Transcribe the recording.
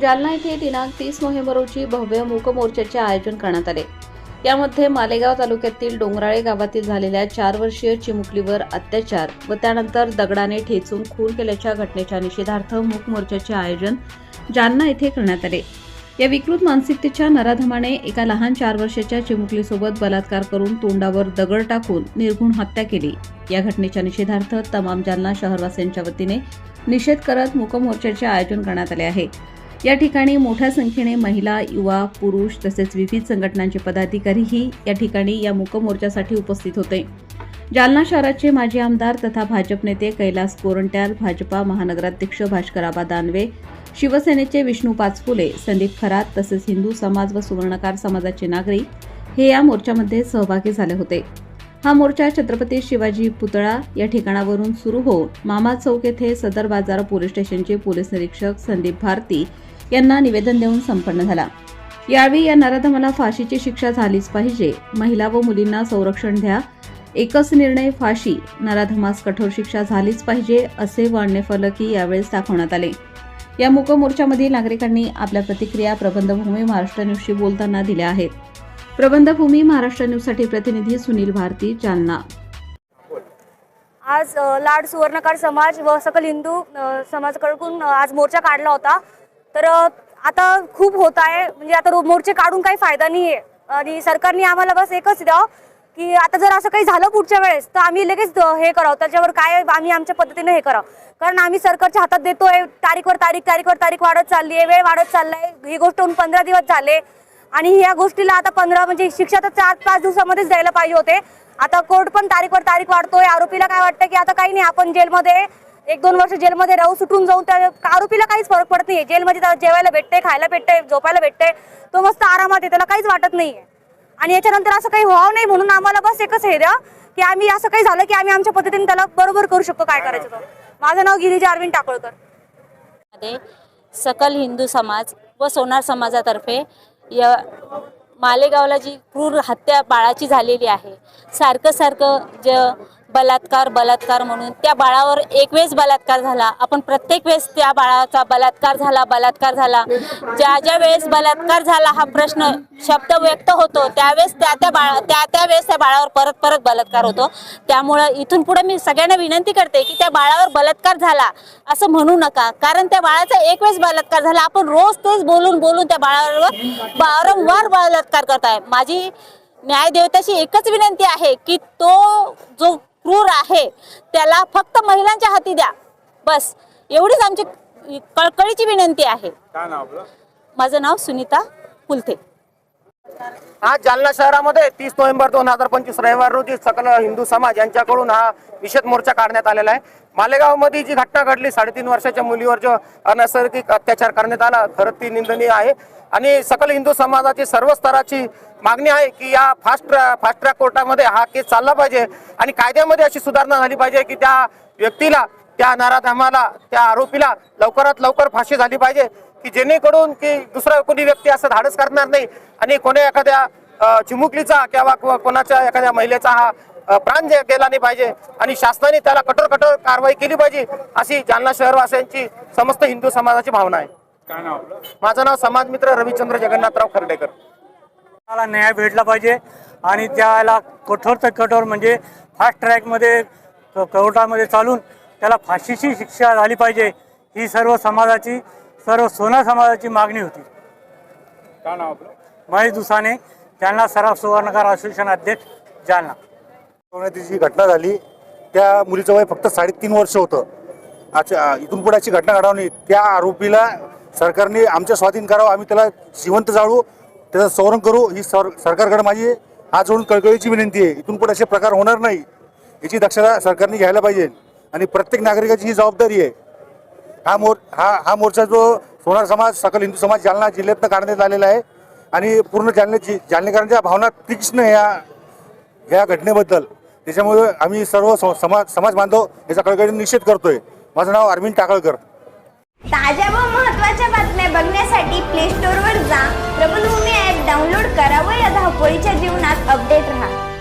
जालना येथे दिनांक तीस नोव्हेंबर रोजी भव्य मूक मोर्चाचे आयोजन करण्यात आले. यामध्ये मालेगाव तालुक्यातील डोंगराळे गावातील झालेल्या चार वर्षीय चिमुकलीवर अत्याचार व त्यानंतर दगडाने ठेचून खून केल्याच्या घटनेच्या निषेधार्थ मूक मोर्चाचे आयोजन जालना येथे करण्यात आले. या विकृत मानसिकतेच्या नराधमाने एका लहान चार वर्षाच्या चिमुकलीसोबत बलात्कार करून तोंडावर दगड टाकून निर्घुण हत्या केली. या घटनेच्या निषेधार्थ तमाम जालना शहरवासियांच्या वतीने निषेध करत मूकमोर्चाचे आयोजन करण्यात आले आहे. या ठिकाणी मोठ्या संख्येने महिला युवा पुरुष तसेच विविध संघटनांचे पदाधिकारीही या ठिकाणी या मूकमोर्चासाठी उपस्थित होते. जालना शहराचे माजी आमदार तथा भाजप नेते कैलास कोरंट्याल भाजपा महानगराध्यक्ष भास्कराबा दानवे शिवसेनेचे विष्णू पाचफुले संदीप खरात तसेच हिंदू समाज व सुवर्णकार समाजाचे नागरिक हे या मोर्चामध्ये सहभागी झाले होते. हा मोर्चा छत्रपती शिवाजी पुतळा या ठिकाणावरून सुरू होऊन मामा चौक येथे सदर बाजार पोलीस स्टेशनचे पोलीस निरीक्षक संदीप भारती यांना निवेदन देऊन संपन्न झाला. यावेळी या नराधमाला फाशीची शिक्षा झालीच पाहिजे. महिला व मुलींना संरक्षण द्या. एकच निर्णय फाशी. नराधमास कठोर शिक्षा झालीच पाहिजे असे व फलकी यावेळेस दाखवण्यात आले. या मूक मोर्चामध्ये नागरिकांनी आपल्या प्रतिक्रिया प्रबंधभूमी महाराष्ट्र न्यूजशी बोलताना दिल्या आहेत. प्रबंधभूमी महाराष्ट्र न्यूजसाठी प्रतिनिधी सुनील भारती जालना. आज लाड सुवर्णकार समाज व सकल हिंदू अ, समाजाकडून आज मोर्चा काढला होता. तर आता खूप होत आहे. म्हणजे आता रो- मोर्चे काढून काही फायदा नाही आहे आणि सरकारने आम्हाला बस एकच द्यावं की आता जर असं काही झालं पुढच्या वेळेस तर आम्ही लगेच हे करावं. त्याच्यावर काय आम्ही आमच्या पद्धतीने हे करावं. कारण आम्ही सरकारच्या हातात देतोय. तारीखवर तारीख तारीखवर तारीख वाढत चालली आहे वेळ वाढत चाललाय. ही गोष्ट होऊन पंधरा दिवस झाले. आणि ह्या गोष्टीला आता पंधरा म्हणजे शिक्षा तर चार पाच दिवसामध्येच द्यायला पाहिजे होते. आता कोर्ट पण तारीखवर तारीख वाढतोय. आरोपीला काय वाटतं की आता काही नाही आपण जेलमध्ये एक दोन वर्ष जेलमध्ये राहू सुटून जाऊन त्या आरोपीला काहीच फरक पडत नाही जेलमध्ये त्याला जेवायला भेटतंय खायला भेटतंय झोपायला भेटतंय. तो मस्त आरामात आहे त्याला काहीच वाटत नाहीये. आणि याच्यानंतर असं काही व्हावं नाही म्हणून आम्हाला बस एकच हे द्या की आम्ही असं काही झालं की आम्ही आमच्या पद्धतीने त्याला बरोबर करू शकतो काय करायचं तर माझं नाव गिरीजा अरविंद टाकळकर. मध्ये सकल हिंदू समाज व सोनार समाजातर्फे या मालेगावला जी क्रूर हत्या बाळाची झालेली आहे सारखं सारखं ज बलात्कार बलात्कार म्हणून. त्या बाळावर एक वेळेस बलात्कार झाला. आपण प्रत्येक वेळेस त्या बाळाचा बलात्कार झाला बलात्कार झाला. ज्या ज्या वेळेस बलात्कार झाला हा प्रश्न शब्द व्यक्त होतो त्यावेळेस त्या त्या बाळा त्या त्या वेळेस त्या बाळावर परत परत बलात्कार होतो. त्यामुळं इथून पुढे मी सगळ्यांना विनंती करते की त्या बाळावर बलात्कार झाला असं म्हणू नका. कारण त्या बाळाचा एक वेळेस बलात्कार झाला. आपण रोज तेच बोलून बोलून त्या बाळावर वारंवार बलात्कार करताय. माझी न्यायदेवताशी एकच विनंती आहे की तो जो क्रूर आहे. त्याला फक्त महिलांच्या हाती द्या. बस. एवढीच आमची कळकळीची विनंती आहे. काय नाव आपलं? माझं नाव सुनीता कुलथे. आज जालना शहरामध्ये तीस नोव्हेंबर दोन हजार पंचवीस रविवार रोजी सकल हिंदू समाज यांच्याकडून हा निषेध मोर्चा काढण्यात आलेला आहे. मालेगावमध्ये जी घटना घडली साडेतीन वर्षाच्या मुलीवर जो अनैसर्गिक अत्याचार करण्यात आला खरं ती निंदनीय आहे. आणि सकल हिंदू समाजाची सर्व स्तराची मागणी आहे की या फास्ट फास्ट ट्रॅक कोर्टामध्ये हा केस चालला पाहिजे आणि कायद्यामध्ये अशी सुधारणा झाली पाहिजे की त्या व्यक्तीला त्या नराधमाला त्या आरोपीला लवकरात लवकर फाशी झाली पाहिजे की जेणेकरून की दुसरा कोणी व्यक्ती असं धाडस करणार नाही आणि कोण्या एखाद्या चिमुकलीचा किंवा को- कोणाच्या एखाद्या महिलेचा हा प्राण जे- गेला नाही पाहिजे आणि शासनाने त्याला कठोर कठोर कारवाई केली पाहिजे अशी जालना शहरवासियांची समस्त हिंदू समाजाची भावना आहे. काय नाव आपलं? माझं नाव समाजमित्र रविचंद्र जगन्नाथराव खर्डेकर. मला न्याय भेटला पाहिजे आणि त्याला कठोर तर कठोर म्हणजे फास्ट ट्रॅकमध्ये कोर्टामध्ये चालून त्याला फाशीची शिक्षा झाली पाहिजे ही सर्व समाजाची सर्व सोना समाजाची मागणी होती. काय नाव आपलं? महेश दुसाने जालना सराफ सुवर्णकार असोसिएशन अध्यक्ष जालना. होण्याची जी घटना झाली त्या मुलीचं वय फक्त साडेतीन वर्ष होतं. अच्छा इथून पुढे अशी घटना घडावं नाही. त्या आरोपीला सरकारने आमच्या स्वाधीन करावं आम्ही त्याला जिवंत जाळू त्याचं संवरण करू ही सर सरकारकडे माझी हात जोडून कळकळीची विनंती आहे. इथून पुढे असे प्रकार होणार नाही याची दक्षता सरकारने घ्यायला पाहिजे. आणि प्रत्येक नागरिकाची ही जबाबदारी आहे. हा मोर हा हा मोर्चा जो सोनार समाज सकल हिंदू समाज जालना जिल्ह्यातनं काढण्यात आलेला आहे आणि पूर्ण जालन्याची जालनेकरांच्या भावना तीक्ष्ण ह्या ह्या घटनेबद्दल. त्याच्यामुळे आम्ही सर्व समाज समाज बांधव याचा कळकळीने निषेध करतोय. माझं नाव अरविंद टाकळकर. ताज्या व महत्त्वाच्या बातम्या बघण्यासाठी प्ले स्टोअरवर जा. प्रबलभूमी ॲप डाउनलोड करा व या धावपळीच्या जीवनात अपडेट राहा.